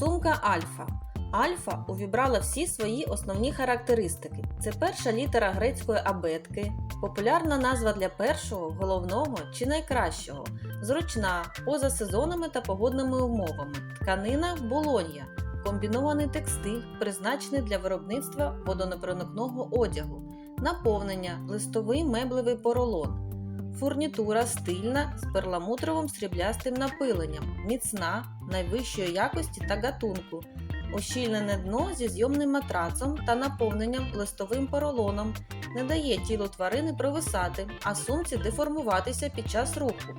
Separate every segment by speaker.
Speaker 1: Сумка Альфа. Альфа увібрала всі свої основні характеристики. Це перша літера грецької абетки, популярна назва для першого, головного чи найкращого, зручна, поза сезонами та погодними умовами, тканина болонья, комбінований текстиль, призначений для виробництва водонепроникного одягу, наповнення, листовий меблевий поролон. Фурнітура стильна з перламутровим сріблястим напиленням, міцна, найвищої якості та гатунку, ощільнене дно зі зйомним матрацом та наповненням листовим поролоном, не дає тілу тварини провисати, а сумці деформуватися під час руху.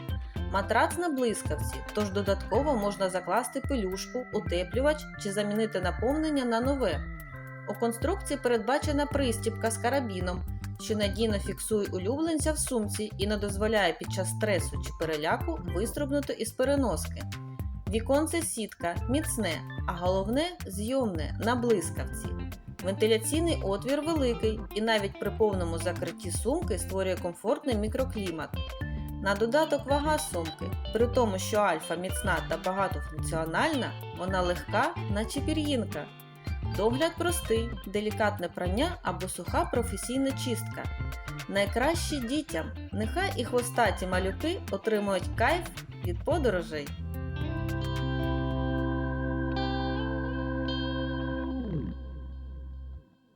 Speaker 1: Матрац на блискавці, тож додатково можна закласти пелюшку, утеплювач чи замінити наповнення на нове. У конструкції передбачена пристіпка з карабіном, що надійно фіксує улюбленця в сумці і не дозволяє під час стресу чи переляку вистрибнути із переноски. Віконце сітка міцне, а головне зйомне на блискавці. Вентиляційний отвір великий і навіть при повному закритті сумки створює комфортний мікроклімат. На додаток вага сумки, при тому, що альфа міцна та багатофункціональна, вона легка, наче пір'їнка. Догляд простий, делікатне прання або суха професійна чистка. Найкраще дітям. Нехай і хвостаті малюки отримують кайф від подорожей.